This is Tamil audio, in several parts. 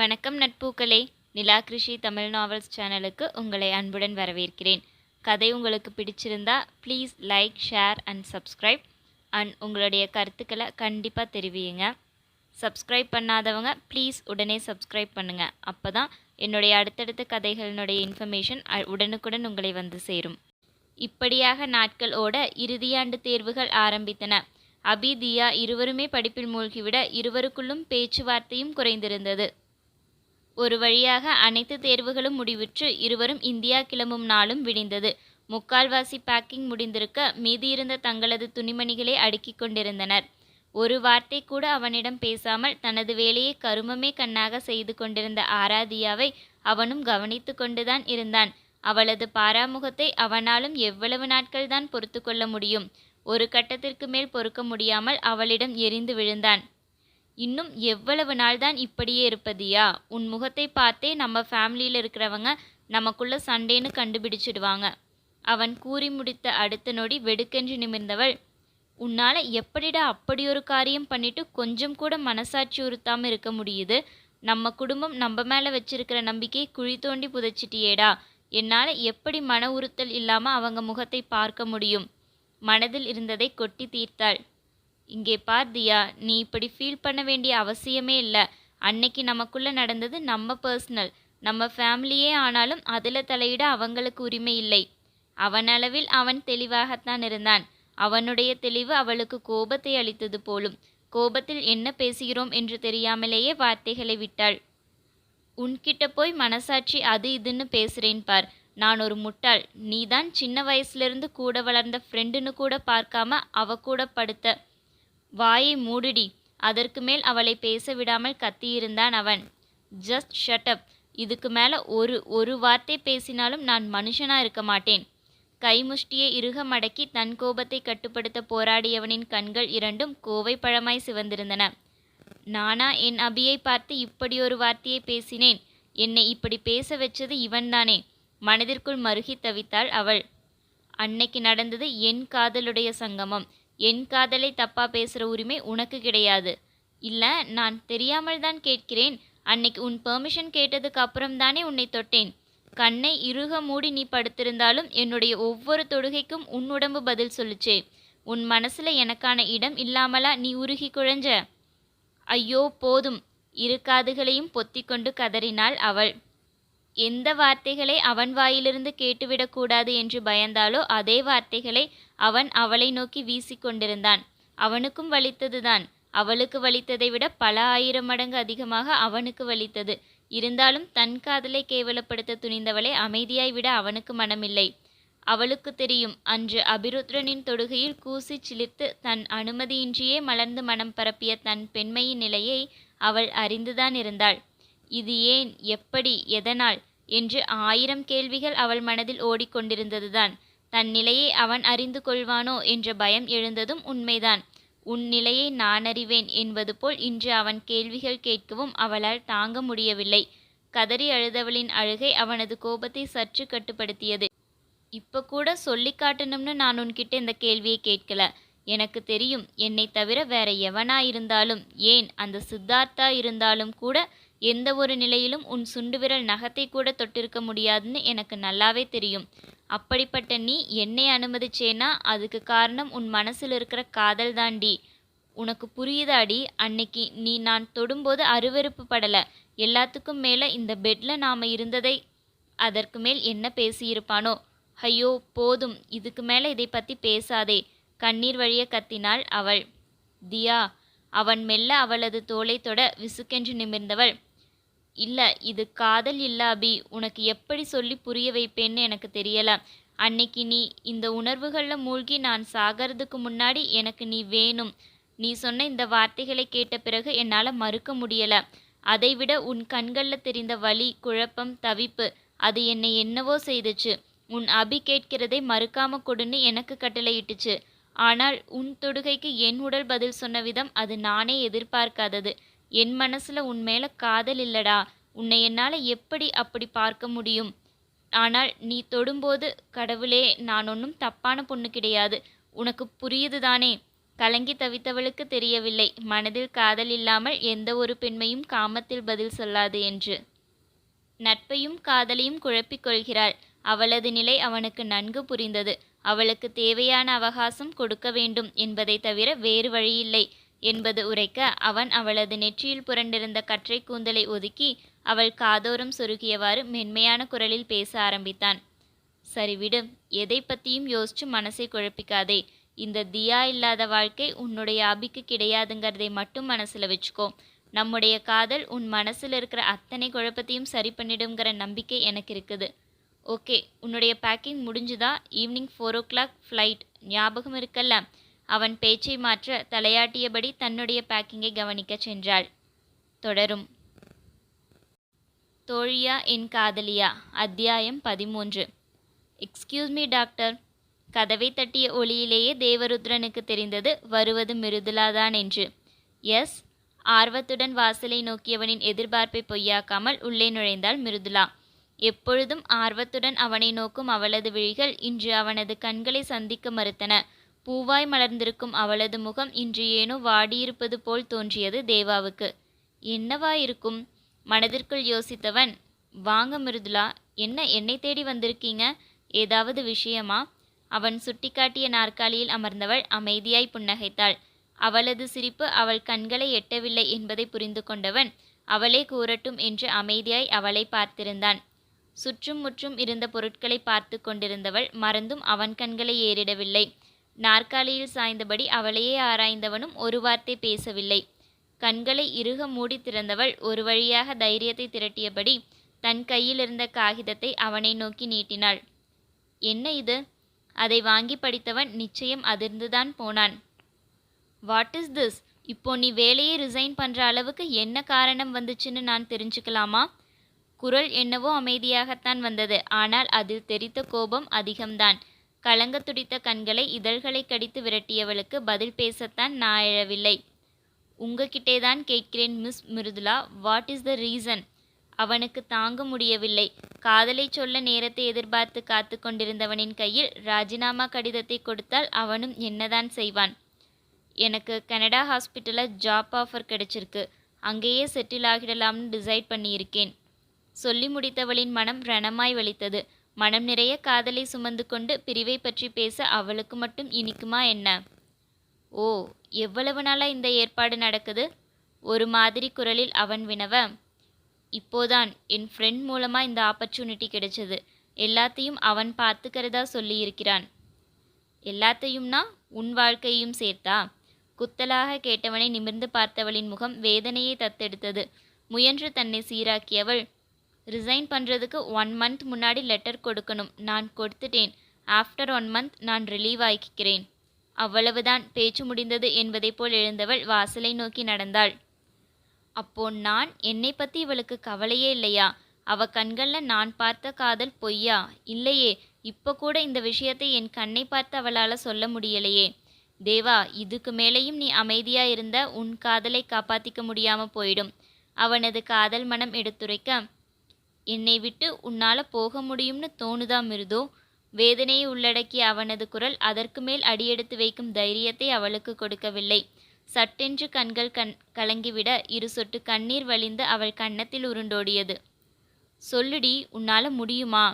வணக்கம் நட்பூக்களே. நிலா கிருஷி தமிழ் நாவல்ஸ் சேனலுக்கு உங்களை அன்புடன் வரவேற்கிறேன். கதை உங்களுக்கு பிடிச்சிருந்தா please like share and subscribe. And உங்களுடைய கருத்துக்களை கண்டிப்பாக தெரிவியுங்க. சப்ஸ்கிரைப் பண்ணாதவங்க ப்ளீஸ் உடனே சப்ஸ்கிரைப் பண்ணுங்கள் அப்போ தான் என்னுடைய அடுத்தடுத்த கதைகளினுடைய இன்ஃபர்மேஷன் உடனுக்குடன் உங்களை வந்து சேரும். இப்படியாக நாட்கள் ஓட இறுதியாண்டு தேர்வுகள் ஆரம்பித்தன. அபிதியா இருவருமே படிப்பில் மூழ்கிவிட இருவருக்குள்ளும் பேச்சுவார்த்தையும் குறைந்திருந்தது. ஒரு வழியாக அனைத்து தேர்வுகளும் முடிவுற்று இருவரும் இந்தியா கிளம்பும் நாளும் விடிந்தது. முக்கால்வாசி பேக்கிங் முடிந்திருக்க மீதியிருந்த தங்களது துணிமணிகளை அடுக்கிக் கொண்டிருந்தனர். ஒரு வார்த்தை கூட அவனிடம் பேசாமல் தனது வேலையை கருமமே கண்ணாக செய்து கொண்டிருந்த ஆராதியாவை அவனும் கவனித்து கொண்டுதான் இருந்தான். அவளது பாராமுகத்தை அவனாலும் எவ்வளவு நாட்கள்தான் பொறுத்து கொள்ள முடியும். ஒரு கட்டத்திற்கு மேல் பொறுக்க முடியாமல் அவளிடம் எரிந்து விழுந்தான். இன்னும் எவ்வளவு நாள்தான் இப்படியே இருப்பதியா? உன் முகத்தை பார்த்தே நம்ம ஃபேமிலியில் இருக்கிறவங்க நமக்குள்ள சண்டேன்னு கண்டுபிடிச்சிடுவாங்க. அவன் கூறி முடித்த அடுத்த நொடி வெடுக்கென்று நிமிர்ந்தவள் உன்னால் எப்படிடா அப்படி ஒரு காரியம் பண்ணிட்டு கொஞ்சம் கூட மனசாட்சி உறுத்தாமல் இருக்க முடியுது? நம்ம குடும்பம் நம்ம மேலே வச்சிருக்கிற நம்பிக்கையை குழி தோண்டி புதைச்சிட்டியேடா? என்னால் எப்படி மன உறுத்தல் இல்லாமல் அவங்க முகத்தை பார்க்க முடியும்? மனதில் இருந்ததை கொட்டி தீர்த்தாள். இங்கே பார் தியா நீ இப்படி ஃபீல் பண்ண வேண்டிய அவசியமே இல்லை. அன்னைக்கு நமக்குள்ளே நடந்தது நம்ம பர்சனல் நம்ம ஃபேமிலியே ஆனாலும் அதில் தலையிட அவங்களுக்கு உரிமை இல்லை. அவனளவில் அவன் தெளிவாகத்தான் இருந்தான். அவனுடைய தெளிவு அவளுக்கு கோபத்தை அளித்தது போலும். கோபத்தில் என்ன பேசுகிறோம் என்று தெரியாமலேயே வார்த்தைகளை விட்டாள். உன்கிட்ட போய் மனசாட்சி அது இதுன்னு பேசுகிறேன் பார். நான் ஒரு முட்டாள். நீதான் சின்ன வயசுலேருந்து கூட வளர்ந்த ஃப்ரெண்டுன்னு கூட பார்க்காம அவ கூட படுத்த. வாயை மூடுடி. அதற்கு மேல் அவளை பேச விடாமல் கத்தியிருந்தான் அவன். ஜஸ்ட் ஷட்டப் இதுக்கு மேலே ஒரு ஒரு வார்த்தை பேசினாலும் நான் மனுஷனா இருக்க மாட்டேன். கைமுஷ்டியை இறுக மடக்கி தன் கோபத்தை கட்டுப்படுத்த போராடியவனின் கண்கள் இரண்டும் கோவை பழமாய் சிவந்திருந்தன. நானா என் அபியை பார்த்து இப்படி ஒரு வார்த்தையை பேசினேன். என்னை இப்படி பேச வச்சது இவன்தானே. மனதிற்குள் மருகி தவித்தாள் அவள். அன்னைக்கு நடந்தது என் காதலுடைய சங்கமம். என் காதலை தப்பா பேசுகிற உரிமை உனக்கு கிடையாது. இல்லை நான் தெரியாமல் தான் கேட்கிறேன். அன்னைக்கு உன் பெர்மிஷன் கேட்டதுக்கு அப்புறம் தானே உன்னை தொட்டேன். கண்ணை இறுக மூடி நீ படுத்திருந்தாலும் என்னுடைய ஒவ்வொரு தொடுகைக்கும் உன் உடம்பு பதில் சொல்லுச்சே. உன் மனசுல எனக்கான இடம் இல்லாமலா நீ உருகி குழஞ்ச? ஐயோ போதும். இரு காதுகளையும் பொத்திக்கொண்டு கதறினாள் அவள். எந்த வார்த்தைகளை அவன் வாயிலிருந்து கேட்டுவிடக்கூடாது என்று பயந்தாலோ அதே வார்த்தைகளை அவன் அவளை நோக்கி வீசிக்கொண்டிருந்தான். அவனுக்கும் வலித்ததுதான். அவளுக்கு வலித்ததை விட பல ஆயிரம் மடங்கு அதிகமாக அவனுக்கு வலித்தது. இருந்தாலும் தன் காதலை கேவலப்படுத்த துணிந்தவளை அமைதியாய் விட அவனுக்கு மனமில்லை. அவளுக்கு தெரியும் அன்று அபிருத்ரனின் தொடுகையில் கூசி சிலிர்த்து தன் அனுமதியின்றியே மலர்ந்து மனம் பரப்பிய தன் பெண்மையின் நிலையை அவள் அறிந்துதான் இருந்தாள். இது ஏன் எப்படி எதனால்? என்று ஆயிரம் கேள்விகள் அவள் மனதில் ஓடிக்கொண்டிருந்ததுதான். தன் நிலையை அவன் அறிந்து கொள்வானோ என்ற பயம் எழுந்ததும் உண்மைதான். உன் நிலையை நான் அறிவேன் என்பது போல் இன்று அவன் கேள்விகள் கேட்கவும் அவளால் தாங்க முடியவில்லை. கதறி அழுதவளின் அழுகை அவனது கோபத்தை சற்று கட்டுப்படுத்தியது. இப்போ கூட சொல்லி காட்டணும்னு நான் உன்கிட்ட இந்த கேள்வியை கேட்கல. எனக்கு தெரியும் என்னை தவிர வேற எவனா இருந்தாலும் ஏன் அந்த சித்தார்த்தா இருந்தாலும் கூட எந்த ஒரு நிலையிலும் உன் சுண்டு விரல் நகத்தை கூட தொட்டிருக்க முடியாதுன்னு எனக்கு நல்லாவே தெரியும். அப்படிப்பட்ட நீ என்னை அனுமதிச்சேனா? அதுக்கு காரணம் உன் மனசில் இருக்கிற காதல் தாண்டி. உனக்கு புரியுதாடி? அன்னைக்கு நீ நான் தொடும்போது அருவறுப்பு படலை. எல்லாத்துக்கும் மேலே இந்த பெட்டில் நாம் இருந்ததை அதற்கு மேல் என்ன பேசியிருப்பானோ? ஐயோ போதும். இதுக்கு மேலே இதை பற்றி பேசாதே. கண்ணீர் வழிய கத்தினாள் அவள். தியா அவன் மெல்ல அவளது தோலை தொட விசுக்கென்று நிமிர்ந்தவள். இல்ல இது காதல் இல்ல அபி. உனக்கு எப்படி சொல்லி புரிய வைப்பேன்னு எனக்கு தெரியல. அன்னைக்கு நீ இந்த உணர்வுகளில் மூழ்கி நான் சாகிறதுக்கு முன்னாடி எனக்கு நீ வேணும். நீ சொன்ன இந்த வார்த்தைகளை கேட்ட பிறகு என்னால் மறுக்க முடியல. அதைவிட உன் கண்களில் தெரிந்த வலி குழப்பம் தவிப்பு அது என்னை என்னவோ செய்துச்சு. உன் அபி கேட்கிறதை மறுக்காம கொடுன்னு எனக்கு கட்டளையிட்டுச்சு. ஆனால் உன் தொடுகைக்கு என் உடல் பதில் சொன்ன விதம் அது நானே எதிர்பார்க்காதது. என் மனசுல உன் மேலே காதல் இல்லடா. உன்னை என்னால எப்படி அப்படி பார்க்க முடியும்? ஆனால் நீ தொடும்போது கடவுளே நான் ஒன்றும் தப்பான பொண்ணு கிடையாது. உனக்கு புரியுது தானே? கலங்கி தவித்தவளுக்கு தெரியவில்லை. மனதில் காதல் இல்லாமல் எந்த ஒரு பெண்மையும் காமத்தில் பதில் சொல்லாது என்று. நட்பையும் காதலையும் குழப்பிக் கொள்கிறாள். அவளது நிலை அவனுக்கு நன்கு புரிந்தது. அவளுக்கு தேவையான அவகாசம் கொடுக்க வேண்டும் என்பதை தவிர வேறு வழியில்லை. என்பது உரைக்க அவன் அவளது நெற்றியில் புரண்டிருந்த கற்றை கூந்தலை ஒதுக்கி அவள் காதோரம் சொருகியவாறு மென்மையான குரலில் பேச ஆரம்பித்தான். சரி விடு எதை பத்தியும் யோசிச்சு மனசை குழப்பிக்காதே. இந்த தியா இல்லாத வாழ்க்கை உன்னுடைய அபிக்கு கிடையாதுங்கிறதை மட்டும் மனசுல வச்சுக்கோ. நம்முடைய காதல் உன் மனசில் இருக்கிற அத்தனை குழப்பத்தையும் சரி பண்ணிடுங்கிற நம்பிக்கை எனக்கு இருக்குது. ஓகே உன்னுடைய பேக்கிங் முடிஞ்சுதா? Evening four o'clock flight ஞாபகம் இருக்கல்ல? அவன் பேச்சை மாற்ற தலையாட்டியபடி தன்னுடைய பேக்கிங்கை கவனிக்கச் சென்றாள். தொடரும். தோழியா என் காதலியா? அத்தியாயம் பதிமூன்று. எக்ஸ்கியூஸ் மீ டாக்டர் கதவை தட்டிய ஒளியிலேயே தேவருத்ரனுக்கு தெரிந்தது வருவது மிருதுலாதான் என்று. எஸ் ஆர்வத்துடன் வாசலை நோக்கியவனின் எதிர்பார்ப்பை பொய்யாக்காமல் உள்ளே நுழைந்தாள் மிருதுலா. எப்பொழுதும் ஆர்வத்துடன் அவனை நோக்கும் அவளது விழிகள் இன்று அவனது கண்களை சந்திக்க மறுத்தன. பூவாய் மலர்ந்திருக்கும் அவளது முகம் இன்று ஏனோ வாடியிருப்பது போல் தோன்றியது தேவாவுக்கு. என்னவாயிருக்கும்? மனதிற்குள் யோசித்தவன் வாங்க மிருதுலா என்ன என்னை தேடி வந்திருக்கீங்க? ஏதாவது விஷயமா? அவன் சுட்டிக்காட்டிய நாற்காலியில் அமர்ந்தவள் அமைதியாய் புன்னகைத்தாள். அவளது சிரிப்பு அவள் கண்களை எட்டவில்லை என்பதை புரிந்து கொண்டவன் அவளே கூறட்டும் என்று அமைதியாய் அவளை பார்த்திருந்தான். சுற்றும் முற்றும் இருந்த பொருட்களை பார்த்து கொண்டிருந்தவள் மறந்தும் அவன் கண்களை ஏறிடவில்லை. நாற்காலியில் சாய்ந்தபடி அவளையே ஆராய்ந்தவனும் ஒரு வார்த்தை பேசவில்லை. கண்களை இறுக மூடி திறந்தவள் ஒரு வழியாக தைரியத்தை திரட்டியபடி தன் கையில் இருந்த காகிதத்தை அவனை நோக்கி நீட்டினாள். என்ன இது? அதை வாங்கி படித்தவன் நிச்சயம் அதிர்ந்துதான் போனான். What is this? இப்போ நீ வேலையை ரிசைன் பண்ணுற அளவுக்கு என்ன காரணம் வந்துச்சுன்னு நான் தெரிஞ்சுக்கலாமா? குரல் என்னவோ அமைதியாகத்தான் வந்தது. ஆனால் அதில் தெரித்த கோபம் அதிகம்தான். கலங்க துடித்த கண்களை இதழ்களை கடித்து விரட்டியவளுக்கு பதில் பேசத்தான் நான் எழவில்லை. உங்ககிட்டே தான் கேட்கிறேன் miss Mridula. What is the reason? அவனுக்கு தாங்க முடியவில்லை. காதலை சொல்ல நேரத்தை எதிர்பார்த்து காத்து கொண்டிருந்தவனின் கையில் ராஜினாமா கடிதத்தை கொடுத்தால் அவனும் என்னதான் செய்வான்? எனக்கு கனடா ஹாஸ்பிட்டலில் ஜாப் ஆஃபர் கிடைச்சிருக்கு. அங்கேயே செட்டில் ஆகிடலாம்னு டிசைட் பண்ணியிருக்கேன். சொல்லி முடித்தவளின் மனம் ரணமாய் வலித்தது. மனம் நிறைய காதலை சுமந்து கொண்டு பிரிவை பற்றி பேச அவளுக்கு மட்டும் இனிக்குமா என்ன? ஓ எவ்வளவு நாளாக இந்த ஏற்பாடு நடக்குது? ஒரு மாதிரி குரலில் அவன் வினவ இப்போதான் என் ஃப்ரெண்ட் மூலமாக இந்த ஆப்பர்ச்சுனிட்டி கிடைச்சது. எல்லாத்தையும் அவன் பார்த்துக்கிறதா சொல்லியிருக்கிறான். எல்லாத்தையும்னா உன் வாழ்க்கையும் சேர்த்தா? குத்தலாக கேட்டவனை நிமிர்ந்து பார்த்தவளின் முகம் வேதனையை தத்தெடுத்தது. முயன்று தன்னை சீராக்கியவள் ரிசைன் பண்ணுறதுக்கு ஒன் மந்த் முன்னாடி லெட்டர் கொடுக்கணும். நான் கொடுத்துட்டேன். ஆஃப்டர் ஒன் மந்த் நான் ரிலீவ் ஆகிக்கிறேன். அவ்வளவுதான். பேச்சு முடிந்தது என்பதை போல் எழுந்தவள் வாசலை நோக்கி நடந்தாள். அப்போ நான் என்னை பற்றி இவளுக்கு கவலையே இல்லையா? அவ கண்களில் நான் பார்த்த காதல் பொய்யா? இல்லையே. இப்போ கூட இந்த விஷயத்தை என் கண்ணை பார்த்து அவளால் சொல்ல முடியலையே. தேவா இதுக்கு மேலேயும் நீ அமைதியா இருந்த உன் காதலை காப்பாத்திக்க முடியாம போயிடும். அவனது காதல் மனம் எடுத்துரைக்க என்னை விட்டு உன்னால போக முடியும்னு தோணுதா மிருதோ? வேதனையை உள்ளடக்கிய அவனது குரல் அதற்கு மேல் அடியெடுத்து வைக்கும் தைரியத்தை அவளுக்கு கொடுக்கவில்லை. சட்டென்று கண்கள் கண் கலங்கிவிட இரு சொட்டு கண்ணீர் வழிந்து அவள் கன்னத்தில் உருண்டோடியது. சொல்லுடி உன்னால முடியுமா?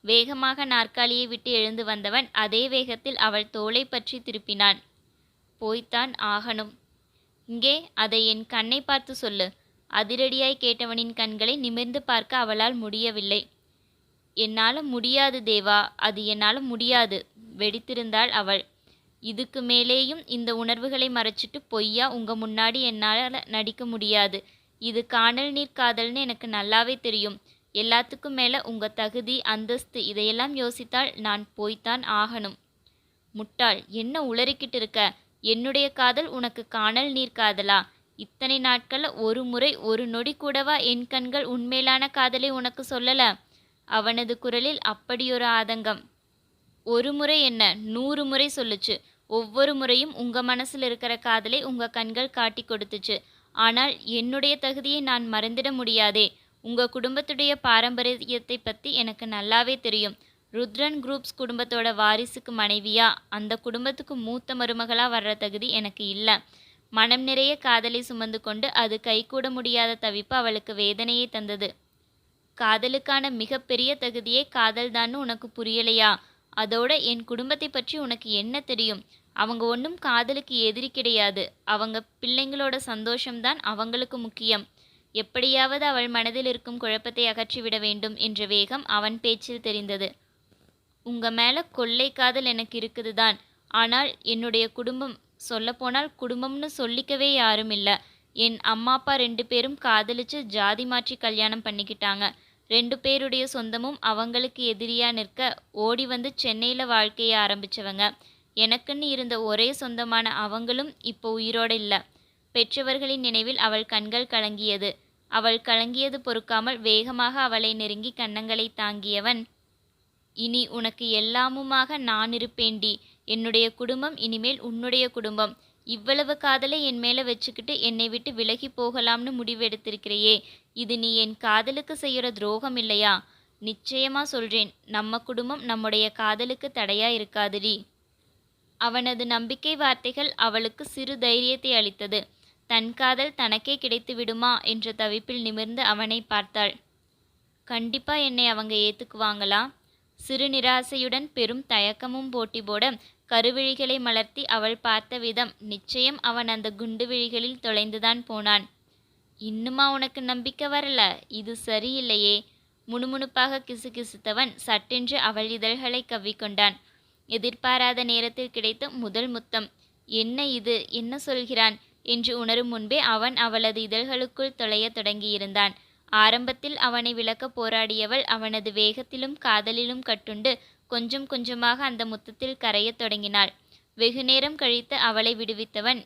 வேகமாக நாற்காலியை விட்டு எழுந்து வந்தவன் அதே வேகத்தில் அவள் தோளை பற்றி திருப்பினான். போய்த்தான் ஆகணும். இங்கே அதை என் கண்ணை பார்த்து சொல்லு. அதிரடியாய் கேட்டவனின் கண்களை நிமிர்ந்து பார்க்க அவளால் முடியவில்லை. என்னால் முடியாது தேவா அது என்னால் முடியாது வெடித்திருந்தாள் அவள். இதுக்கு மேலேயும் இந்த உணர்வுகளை மறைச்சிட்டு பொய்யா உங்க முன்னாடி என்னால் நடிக்க முடியாது. இது காணல் நீர் காதல்னு எனக்கு நல்லாவே தெரியும். எல்லாத்துக்கும் மேலே உங்க தகுதி அந்தஸ்து இதையெல்லாம் யோசித்தால் நான் போய்த்தான் ஆகணும். முட்டாள் என்ன உளறிக்கிட்டு இருக்க? என்னுடைய காதல் உனக்கு காணல் நீர் காதலா? இத்தனை நாட்கள் ஒரு முறை ஒரு நொடி கூடவா என் கண்கள் உண்மையிலான காதலை உனக்கு சொல்லல? அவனது குரலில் அப்படியொரு ஆதங்கம். ஒரு முறை என்ன? நூறு முறை சொல்லுச்சு. ஒவ்வொரு முறையும் உங்க மனசில் இருக்கிற காதலை உங்க கண்கள் காட்டி கொடுத்துச்சு. ஆனால் என்னுடைய தகுதியை நான் மறந்திட முடியாதே. உங்க குடும்பத்துடைய பாரம்பரியத்தை பத்தி எனக்கு நல்லாவே தெரியும். ருத்ரன் குரூப்ஸ் குடும்பத்தோட வாரிசுக்கு மனைவியா? அந்த குடும்பத்துக்கு மூத்த மருமகளா வர்ற தகுதி எனக்கு இல்லை. மனம் நிறைய காதலை சுமந்து கொண்டு அது கைகூட முடியாத தவிப்பு அவளுக்கு வேதனையை தந்தது. காதலுக்கான மிகப்பெரிய தகுதியே காதல்தான்னு உனக்கு புரியலையா? அதோட என் குடும்பத்தை பற்றி உனக்கு என்ன தெரியும்? அவங்க ஒன்றும் காதலுக்கு எதிரி கிடையாது. அவங்க பிள்ளைங்களோட சந்தோஷம்தான் அவங்களுக்கு முக்கியம். எப்படியாவது அவள் மனதில் இருக்கும் குழப்பத்தை அகற்றிவிட வேண்டும் என்ற வேகம் அவன் பேச்சில் தெரிந்தது. உங்க மேல கொள்ளை காதல் எனக்கு இருக்குதுதான். ஆனால் என்னுடைய குடும்பம் சொல்லப்போனால் குடும்பம்னு சொல்லிக்கவே யாரும் இல்லை. என் அம்மா அப்பா ரெண்டு பேரும் காதலிச்சு ஜாதி மாற்றி கல்யாணம் பண்ணிக்கிட்டாங்க. ரெண்டு பேருடைய சொந்தமும் அவங்களுக்கு எதிரியா நிற்க ஓடி வந்து சென்னையில் வாழ்க்கையை ஆரம்பிச்சவங்க. எனக்குன்னு இருந்த ஒரே சொந்தமான அவங்களும் இப்போ உயிரோட இல்லை. பெற்றவர்களின் நினைவில் அவள் கண்கள் கலங்கியது. அவள் கலங்கியது பொறுக்காமல் வேகமாக அவளை நெருங்கி கன்னங்களை தாங்கியவன். இனி உனக்கு எல்லாமுமாக நான் இருப்பேண்டி என்னுடைய குடும்பம் இனிமேல் உன்னுடைய குடும்பம். இவ்வளவு காதலை என் மேலே வச்சுக்கிட்டு என்னை விட்டு விலகி போகலாம்னு முடிவெடுத்திருக்கிறையே. இது நீ என் காதலுக்கு செய்யற துரோகம் இல்லையா? நிச்சயமா சொல்றேன் நம்ம குடும்பம் நம்முடைய காதலுக்கு தடையா இருக்காதுடி. அவனது நம்பிக்கை வார்த்தைகள் அவளுக்கு சிறு தைரியத்தை அளித்தது. தன் காதல் தனக்கே கிடைத்து விடுமா என்ற தவிப்பில் நிமிர்ந்து அவனை பார்த்தாள். கண்டிப்பா என்னை அவங்க ஏத்துக்குவாங்களா? சிறு நிராசையுடன் பெரும் தயக்கமும் போட்டி போட கருவிழிகளை மலர்த்தி அவள் பார்த்த விதம் நிச்சயம் அவன் அந்த குண்டு விழிகளில் தொலைந்துதான் போனான். இன்னுமா உனக்கு நம்பிக்கை வரல? இது சரியில்லையே. முணுமுணுப்பாக கிசுகிசுத்தவன் சட்டென்று அவள் இதழ்களை கவ்விக்கொண்டான். எதிர்பாராத நேரத்தில் கிடைத்த முதல் முத்தம் என்ன இது? என்ன சொல்கிறான்? என்று உணரும் முன்பே அவன் அவளது இதழ்களுக்குள் தொலையத் தொடங்கியிருந்தான். ஆரம்பத்தில் அவனை விளக்க போராடியவள் அவனது வேகத்திலும் காதலிலும் கட்டுண்டு கொஞ்சம் கொஞ்சமாக அந்த முத்தத்தில் கரையத் தொடங்கினாள். வெகுநேரம் கழித்து அவளை விடுவித்தவன்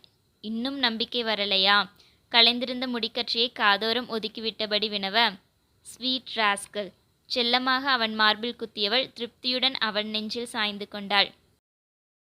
இன்னும் நம்பிக்கை வரலையா? கலைந்திருந்த முடிக்கற்றையை காதோரம் ஒதுக்கிவிட்டபடி வினவ ஸ்வீட் ராஸ்கல். செல்லமாக அவன் மார்பில் குத்தியவள் திருப்தியுடன் அவன் நெஞ்சில் சாய்ந்து கொண்டாள்.